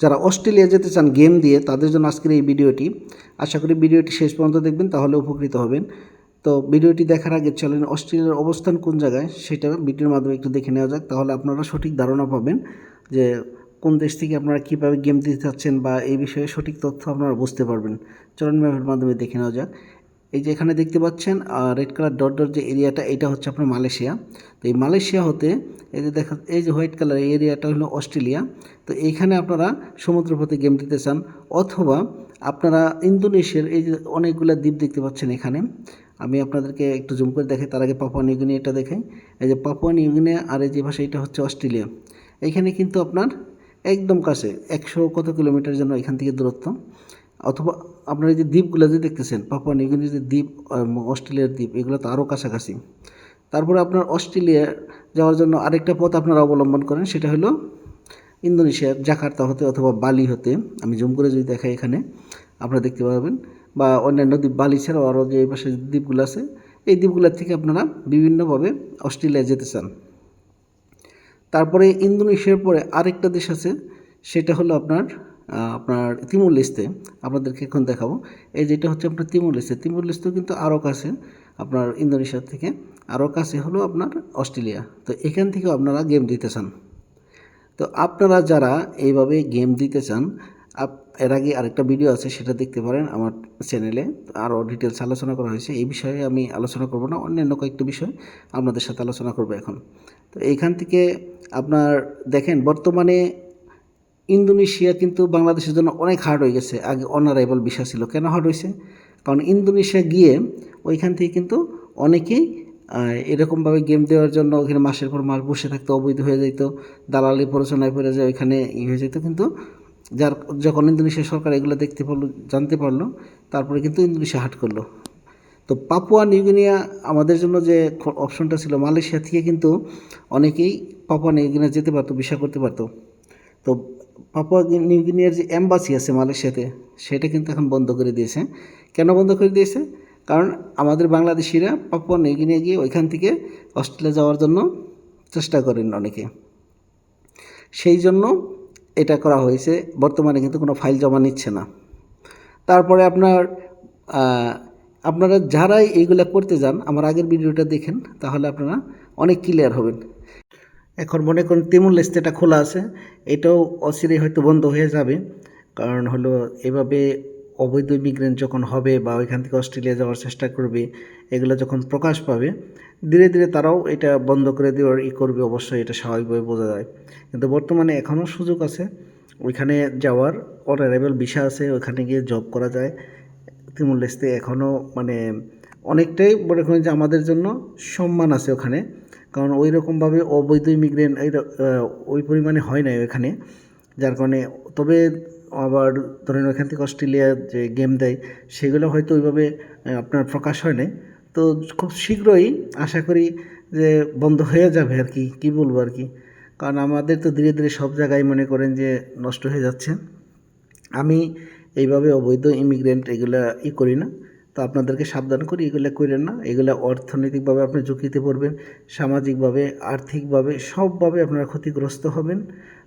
যারা অস্ট্রেলিয়া যেতে চান গেম দিয়ে, তাদের জন্য আজকের এই ভিডিওটি। আশা করি ভিডিওটি শেষ পর্যন্ত দেখবেন, তাহলে উপকৃত হবেন। তো ভিডিওটি দেখার আগে চলেন অস্ট্রেলিয়ার অবস্থান কোন জায়গায়, সেটা ভিডিওর মাধ্যমে একটু দেখে নেওয়া যাক। তাহলে আপনারা সঠিক ধারণা পাবেন যে কোন দেশ থেকে আপনারা কীভাবে গেম দিতে চাচ্ছেন বা এই বিষয়ে সঠিক তথ্য আপনারা বুঝতে পারবেন। চলন ম্যাপের মাধ্যমে দেখে নেওয়া যাক। এই যে এখানে দেখতে পাচ্ছেন রেড কালার ডট ডট যে এরিয়াটা এটা হচ্ছে আপনার মালয়েশিয়া। তো এই মালয়েশিয়া হতে, এই যে দেখা, এই যে হোয়াইট কালার এরিয়াটা হলো অস্ট্রেলিয়া। তো এইখানে আপনারা সমুদ্রপথে গেম দিতে চান, অথবা আপনারা ইন্দোনেশিয়ার এই যে অনেকগুলো দ্বীপ দেখতে পাচ্ছেন এখানে। আমি আপনাদেরকে একটু জুম করে দেখাই, তার আগে পাপুয়া নিউগিনি এটা দেখাই। এই যে পাপুয়া নিউগিনি আর এই যে ভাষা, এটা হচ্ছে অস্ট্রেলিয়া। এইখানে কিন্তু আপনার একদম কাছে, একশো কত কিলোমিটার যেন এখান থেকে দূরত্ব। অথবা আপনার এই যে দ্বীপগুলো যে দেখতেছেন পাপুয়া নিউগিনির যে দ্বীপ অস্ট্রেলিয়ার দ্বীপ, এগুলো তো আরও কাছাকাছি। তারপরে আপনার অস্ট্রেলিয়া যাওয়ার জন্য আরেকটা পথ আপনারা অবলম্বন করেন, সেটা হলো ইন্দোনেশিয়ার জাকার্তা হতে অথবা বালি হতে। আমি জুম করে যদি দেখাই এখানে, আপনারা দেখতে পাবেন বা অন্যান্য দ্বীপ, বালি ছাড়াও আরও যে পাশে দ্বীপগুলো আছে, এই দ্বীপগুলোর থেকে আপনারা বিভিন্নভাবে অস্ট্রেলিয়া যেতে চান। তারপরে ইন্দোনেশিয়ার পরে আরেকটা দেশ আছে, সেটা হলো আপনার আপনার তিমুর লিস্তে আপনাদেরকে এখন দেখাবো। এই যেটা হচ্ছে আপনার তিমুর লিস্তে তিমুর লিস্তেও কিন্তু আরও কাছে আপনার ইন্দোনেশিয়ার থেকে আরও কাছে হলো আপনার অস্ট্রেলিয়া। তো এখান থেকেও আপনারা গেম দিতে চান। তো আপনারা যারা এইভাবে গেম দিতে চান, আপ- এর আগে আরেকটা ভিডিও আছে, সেটা দেখতে পারেন আমার চ্যানেলে। আরও ডিটেলস আলোচনা করা হয়েছে। এই বিষয়ে আমি আলোচনা করব না, অন্যান্য কয়েকটা বিষয় আপনাদের সাথে আলোচনা করব এখন। তো এইখান থেকে আপনার দেখেন, বর্তমানে ইন্দোনেশিয়া কিন্তু বাংলাদেশের জন্য অনেক হার্ড হয়ে গেছে। আগে অনারাইবল বিষয় ছিল, কেন হার্ড হয়েছে? কারণ ইন্দোনেশিয়া গিয়ে ওইখান থেকে কিন্তু অনেকেই এরকমভাবে গেম দেওয়ার জন্য ওখানে মাসের পর মাস বসে থাকতে, অবৈধ হয়ে যেত দালালি প্ররোচনায় পড়ে যায়, ওইখানে ই হয়ে যেত কিন্তু যার, যখন ইন্দোনেশিয়া সরকার এগুলো দেখতে পারল, জানতে পারল, তারপরে কিন্তু ইন্দোনেশিয়া হাট করল। তো পাপুয়া নিউগিনিয়া আমাদের জন্য যে অপশনটা ছিল, মালয়েশিয়া থেকে কিন্তু অনেকেই পাপুয়া নিউগিনিয়া যেতে পারতো ভিসা করতে পারতো। তো পাপুয়া নিউগিনিয়ার যে এম্বাসি আছে মালয়েশিয়াতে, সেটা কিন্তু এখন বন্ধ করে দিয়েছে। কেন বন্ধ করে দিয়েছে? কারণ আমাদের বাংলাদেশিরা পাপুয়া নিউগিনিয়া গিয়ে ওইখান থেকে অস্ট্রেলিয়া যাওয়ার জন্য চেষ্টা করেন অনেকে। সেই জন্য এটা করা হয়েছে। বর্তমানে কিন্তু কোনো ফাইল জমা নিচ্ছে না। তারপরে আপনার আপনারা যারাই এইগুলা করতে যান, আমার আগের ভিডিওটা দেখেন, তাহলে আপনারা অনেক ক্লিয়ার হবেন। এখন মনে করুন তেমন লেস্তেটা খোলা আছে, এটাও অচিরেই হয়তো বন্ধ হয়ে যাবে। কারণ হলো এভাবে অবৈধ ইমিগ্রেন্ট যখন হবে বা ওইখান থেকে অস্ট্রেলিয়া যাওয়ার চেষ্টা করবে, এগুলো যখন প্রকাশ পাবে, ধীরে ধীরে তারাও এটা বন্ধ করে দেওয়ার ই করবে, অবশ্যই এটা স্বাভাবিকভাবে বোঝা যায়। কিন্তু বর্তমানে এখনও সুযোগ আছে, ওইখানে যাওয়ার অনারেবল ভিসা আছে, ওইখানে গিয়ে জব করা যায়। তিমুর লেস্তে এখনও মানে অনেকটাই মনে করেন যে আমাদের জন্য সম্মান আছে ওখানে। কারণ ওই রকমভাবে অবৈধ ইমিগ্রেন্ট এই ওই পরিমাণে হয় না ওখানে যার কারণে তবে আবার ধরেন ওইখান থেকে অস্ট্রেলিয়া যে গেম দেয়, সেগুলো হয়তো ওইভাবে আপনার প্রকাশ হয় নাই। তো খুব শীঘ্রই আশা করি যে বন্ধ হয়ে যাবে আর কি, কী বলব আর কি। কারণ আমাদের তো ধীরে ধীরে সব জায়গায় মনে করেন যে নষ্ট হয়ে যাচ্ছে। আমি এইভাবে অবৈধ ইমিগ্রেন্ট এগুলা ই করি না। তো আপনাদেরকে সাবধান করি, এগুলো করেন না। এগুলো অর্থনৈতিকভাবে আপনি ঝুঁকিতে পড়বেন, সামাজিকভাবে, আর্থিকভাবে, সবভাবে আপনারা ক্ষতিগ্রস্ত হবেন।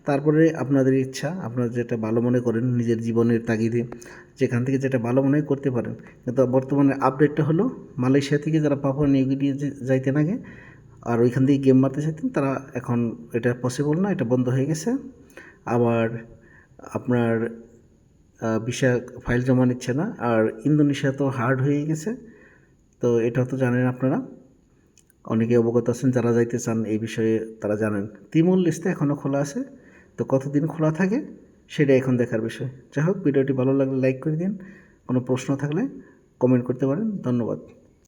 তারপরে আপনাদের ইচ্ছা, আপনারা যেটা ভালো মনে করেন নিজের জীবনের তাগিদে, যেখান থেকে যেটা ভালো মনে করতে পারেন। কিন্তু বর্তমানে আপডেটটা হলো, মালয়েশিয়া থেকে যারা পাপুয়া নিউগিনি যাইতেন আগে, আর ওইখান থেকে গেম মারতে চাইতেন তারা এখন এটা পসিবল না, এটা বন্ধ হয়ে গেছে। আবার আপনার ভিসা ফাইল জমা নিচ্ছে না। আর ইন্দোনেশিয়া তো হার্ড হয়ে গেছে। তো এটা তো জানেন আপনারা। অনেকে অবগত আছেন, যারা যাইতে চান এই বিষয়ে তারা জানেন। তিমুল লিস্টে এখনও খোলা আছে। তো কতদিন খোলা থাকে সেটা এখন দেখার বিষয়। যাই হোক, ভিডিওটি ভালো লাগলে লাইক করে দিন। কোনো প্রশ্ন থাকলে কমেন্ট করতে পারেন। ধন্যবাদ।